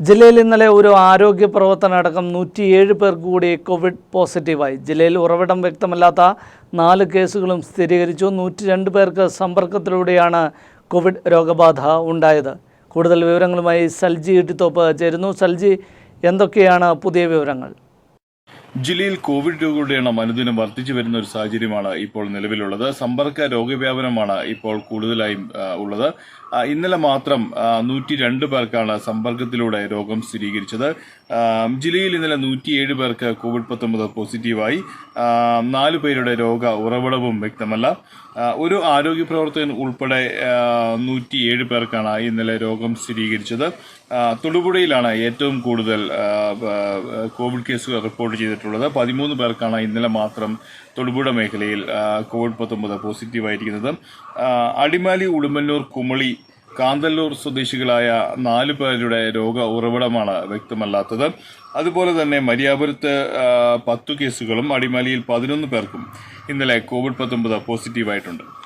ജില്ലയിൽ ഇന്നലെ ഒരു ആരോഗ്യ പ്രവർത്തനം അടക്കം നൂറ്റിയേഴ് പേർക്ക് കൂടി കോവിഡ് പോസിറ്റീവായി. ജില്ലയിൽ ഉറവിടം വ്യക്തമല്ലാത്ത നാല് കേസുകളും സ്ഥിരീകരിച്ചു. നൂറ്റി രണ്ട് പേർക്ക് സമ്പർക്കത്തിലൂടെയാണ് കോവിഡ് രോഗബാധ ഉണ്ടായത്. കൂടുതൽ വിവരങ്ങളുമായി സൽജി ഇട്ടിത്തോപ്പ് ചേരുന്നു. സൽജി എന്തൊക്കെയാണ് പുതിയ വിവരങ്ങൾ? ജില്ലയിൽ കോവിഡ് രോഗികളുടെ എണ്ണം അനുദിനം വർദ്ധിച്ചു വരുന്ന ഒരു സാഹചര്യമാണ് ഇപ്പോൾ നിലവിലുള്ളത്. സമ്പർക്ക രോഗവ്യാപനമാണ് ഇപ്പോൾ കൂടുതലായും ഉള്ളത്. ഇന്നലെ മാത്രം നൂറ്റി രണ്ട് പേർക്കാണ് സമ്പർക്കത്തിലൂടെ രോഗം സ്ഥിരീകരിച്ചത്. ജില്ലയിൽ ഇന്നലെ നൂറ്റിയേഴ് പേർക്ക് കോവിഡ് പത്തൊമ്പത് പോസിറ്റീവായി. നാല് പേരുടെ രോഗ ഉറവിടവും വ്യക്തമല്ല. ഒരു ആരോഗ്യ പ്രവർത്തകൻ ഉൾപ്പെടെ നൂറ്റിയേഴ് പേർക്കാണ് ഇന്നലെ രോഗം സ്ഥിരീകരിച്ചത്. തൊടുപുഴയിലാണ് ഏറ്റവും കൂടുതൽ കോവിഡ് കേസുകൾ റിപ്പോർട്ട് ചെയ്തിട്ടുള്ളത്. പതിമൂന്ന് പേർക്കാണ് ഇന്നലെ മാത്രം തൊടുപുഴ മേഖലയിൽ കോവിഡ് പത്തൊമ്പത് പോസിറ്റീവായിരിക്കുന്നത്. അടിമാലി ഉടുമ്പന്നൂർ കുമളി കാന്തല്ലൂർ സ്വദേശികളായ നാല് പേരുടെ രോഗ ഉറവിടമാണ് വ്യക്തമല്ലാത്തത്. അതുപോലെ തന്നെ മരിയാപുരത്ത് പത്തു കേസുകളും അടിമാലിയിൽ പതിനൊന്ന് പേർക്കും ഇന്നലെ കോവിഡ് പത്തൊമ്പത് പോസിറ്റീവായിട്ടുണ്ട്.